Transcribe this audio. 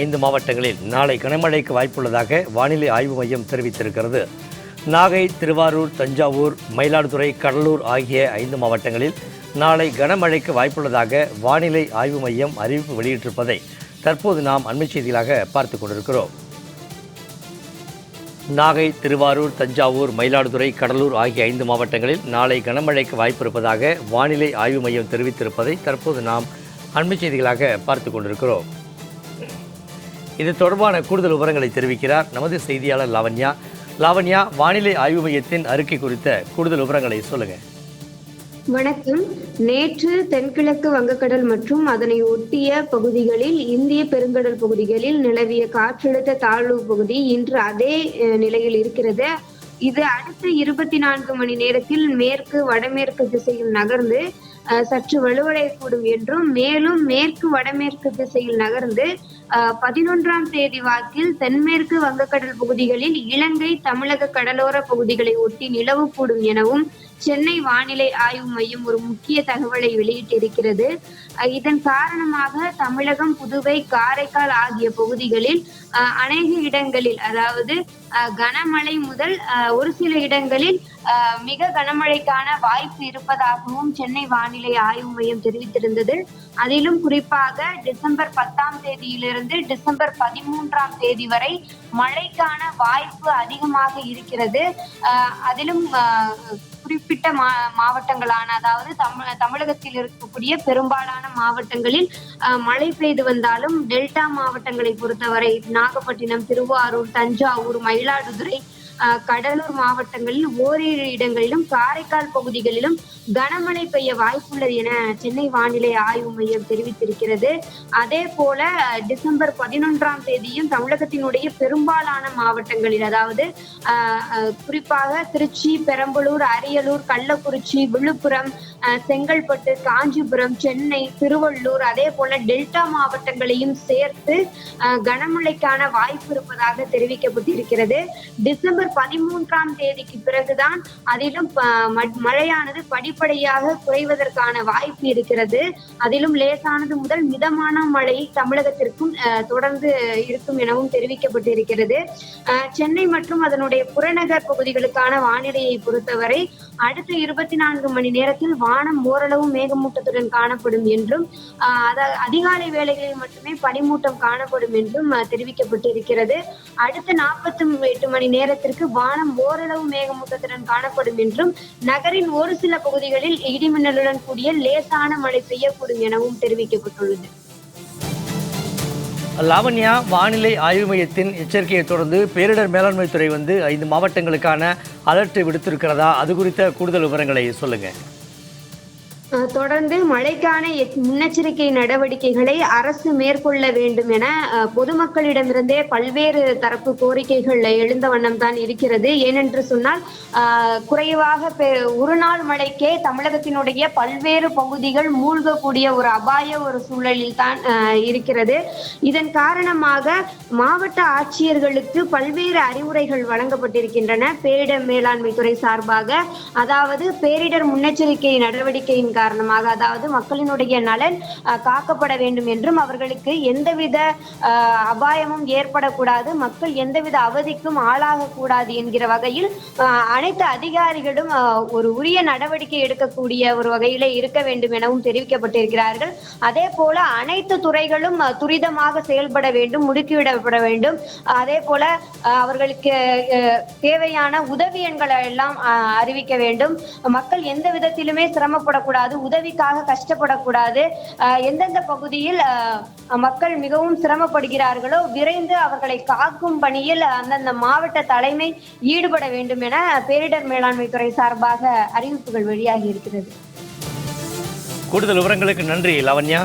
ஐந்து மாவட்டங்களில் நாளை கனமழைக்கு வாய்ப்புள்ளதாக வானிலை ஆய்வு மையம் தெரிவித்திருக்கிறது. நாகை திருவாரூர் தஞ்சாவூர் மயிலாடுதுறை கடலூர் ஆகிய ஐந்து மாவட்டங்களில் நாளை கனமழைக்கு வாய்ப்புள்ளதாக வானிலை ஆய்வு மையம் அறிவிப்பு வெளியிட்டிருப்பதை தற்போது நாம் அண்மைச் செய்திகளாக பார்த்து கொண்டிருக்கிறோம். நாகை திருவாரூர் தஞ்சாவூர் மயிலாடுதுறை கடலூர் ஆகிய ஐந்து மாவட்டங்களில் நாளை கனமழைக்கு வாய்ப்பு இருப்பதாக வானிலை ஆய்வு மையம் தெரிவித்திருப்பதை தற்போது நாம் அண்மைச் செய்திகளாக பார்த்து கொண்டிருக்கிறோம். இது தொடர்பான கூடுதல் விவரங்களை தெரிவிக்கிறார் நமது செய்தியாளர் லாவண்யா. லாவண்யா வானிலை ஆய்வு மையத்தின் அறிக்கை குறித்த கூடுதல் விவரங்களை சொல்லுங்க. வணக்கம். நேற்று தென்கிழக்கு வங்கக்கடல் மற்றும் அதனை ஒட்டிய பகுதிகளில் இந்திய பெருங்கடல் பகுதிகளில் நிலவிய காற்றழுத்த தாழ்வு பகுதி இன்று அதே அஹ், நிலையில் இருக்கிறது. இது அடுத்த இருபத்தி நான்கு மணி நேரத்தில் மேற்கு வடமேற்கு திசையில் நகர்ந்து அஹ், சற்று வலுவடையக்கூடும் என்றும் மேலும் மேற்கு வடமேற்கு திசையில் நகர்ந்து பதினொன்றாம் தேதி வாக்கில் தென்மேற்கு வங்கக்கடல் பகுதிகளில் இலங்கை தமிழக கடலோர பகுதிகளை ஒட்டி நிலவக்கூடும் எனவும் சென்னை வானிலை ஆய்வு மையம் ஒரு முக்கிய தகவலை வெளியிட்டிருக்கிறது. இதன் காரணமாக தமிழகம் புதுவை காரைக்கால் ஆகிய பகுதிகளில் அநேக இடங்களில் அதாவது அஹ், கனமழை முதல் அஹ், ஒரு சில இடங்களில் மிக கனமழைக்கான வாய்ப்பு இருப்பதாகவும் சென்னை வானிலை ஆய்வு மையம் தெரிவித்திருந்தது. அதிலும் குறிப்பாக டிசம்பர் பத்தாம் தேதியிலிருந்து டிசம்பர் பதிமூன்றாம் தேதி வரை மழைக்கான வாய்ப்பு அதிகமாக இருக்கிறது. அதிலும் குறிப்பிட்ட மா மாவட்டங்களான அதாவது தமிழ தமிழகத்தில் இருக்கக்கூடிய பெரும்பாலான மாவட்டங்களில் அஹ், மழை பெய்து வந்தாலும் டெல்டா மாவட்டங்களை பொறுத்தவரை நாகப்பட்டினம் திருவாரூர் தஞ்சாவூர் மயிலாடுதுறை கடலூர் மாவட்டங்களில் ஓரிரு இடங்களிலும் காரைக்கால் பகுதிகளிலும் கனமழை பெய்ய வாய்ப்புள்ளது என சென்னை வானிலை ஆய்வு மையம் தெரிவித்திருக்கிறது. அதே போல டிசம்பர் பதினொன்றாம் தேதியும் தமிழகத்தினுடைய பெரும்பாலான மாவட்டங்களில் அதாவது குறிப்பாக திருச்சி பெரம்பலூர் அரியலூர் கள்ளக்குறிச்சி விழுப்புரம் செங்கல்பட்டு காஞ்சிபுரம் சென்னை திருவள்ளூர் அதே போல டெல்டா மாவட்டங்களையும் சேர்த்து கனமழைக்கான வாய்ப்பு இருப்பதாக தெரிவிக்கப்பட்டிருக்கிறது. டிசம்பர் பதிமூன்றாம் தேதிக்கு பிறகுதான் அதிலும் மழையானது படிப்படியாக குறைவதற்கான வாய்ப்பு இருக்கிறது. அதிலும் லேசானது முதல் மிதமான மழை தமிழகத்திற்கும் தொடர்ந்து இருக்கும் எனவும் தெரிவிக்கப்பட்டிருக்கிறது. சென்னை மற்றும் அதனுடைய புறநகர் பகுதிகளுக்கான வானிலையை பொறுத்தவரை அடுத்த இருபத்தி நான்கு மணி நேரத்தில் வானம் ஓரளவு மேகமூட்டத்துடன் காணப்படும் என்றும் அஹ், அதிகாலை வேளைகளில் மட்டுமே பனிமூட்டம் காணப்படும் என்றும் தெரிவிக்கப்பட்டிருக்கிறது. அடுத்த நாற்பத்தி எட்டு மணி நேரத்திற்கு வானம் ஓரளவு மேகமூட்டத்துடன் காணப்படும் என்றும் நகரின் ஒரு சில பகுதிகளில் இடிமின்னலுடன் கூடிய லேசான மழை பெய்யக்கூடும் எனவும் தெரிவிக்கப்பட்டுள்ளது. லாவண்யா வானிலை ஆய்வு மையத்தின் எச்சரிக்கையை தொடர்ந்து பேரிடர் மேலாண்மை துறை வந்து ஐந்து மாவட்டங்களுக்கான அலர்ட் விடுத்திருக்கிறதா? அது குறித்த கூடுதல் விவரங்களை சொல்லுங்கள் தொடர்ந்து மழைக்கான முன்னெச்சரிக்கை நடவடிக்கைகளை அரசு மேற்கொள்ள வேண்டும் என பொதுமக்களிடமிருந்தே பல்வேறு தரப்பு கோரிக்கைகள் எழுந்த வண்ணம் தான் இருக்கிறது. ஏனென்று சொன்னால் குறைவாக ஒரு நாள் மழைக்கே தமிழகத்தினுடைய பல்வேறு பகுதிகள் மூழ்கக்கூடிய ஒரு அபாய ஒரு சூழலில் தான் அஹ், இருக்கிறது. இதன் காரணமாக மாவட்ட ஆட்சியர்களுக்கு பல்வேறு அறிவுரைகள் வழங்கப்பட்டிருக்கின்றன. பேரிடர் மேலாண்மை துறை சார்பாக அதாவது பேரிடர் முன்னெச்சரிக்கை நடவடிக்கையின் காரணமாக அதாவது மக்களினுடைய நலன் காக்கப்பட வேண்டும் என்றும் அவர்களுக்கு எந்தவித அபாயமும் ஏற்படக்கூடாது மக்கள் எந்தவித அவதிக்கும் ஆளாகக்கூடாது என்கிற வகையில் அனைத்து அதிகாரிகளும் ஒரு உரிய நடவடிக்கை எடுக்கக்கூடிய ஒரு வகையில இருக்க வேண்டும் எனவும் தெரிவிக்கப்பட்டிருக்கிறார்கள். அதே போல அனைத்து துறைகளும் துரிதமாக செயல்பட வேண்டும் முடுக்கிவிடப்பட வேண்டும். அதே போல அவர்களுக்கு தேவையான உதவி எண்களை எல்லாம் அஹ், அறிவிக்க வேண்டும். மக்கள் எந்த விதத்திலுமே சிரமப்படக்கூடாது உதவிக்காக கஷ்டப்படக்கூடாது. எந்தெந்த பகுதியில் மக்கள் மிகவும் சிரமப்படுகிறார்களோ விரைந்து அவர்களை காக்கும் பணியில் அந்தந்த மாவட்ட தலைமை ஈடுபட வேண்டும் என பேரிடர் மேலாண்மை துறை சார்பாக அறிவிப்புகள் வெளியாகி இருக்கிறது. கூடுதல் விவரங்களுக்கு நன்றி லவன்யா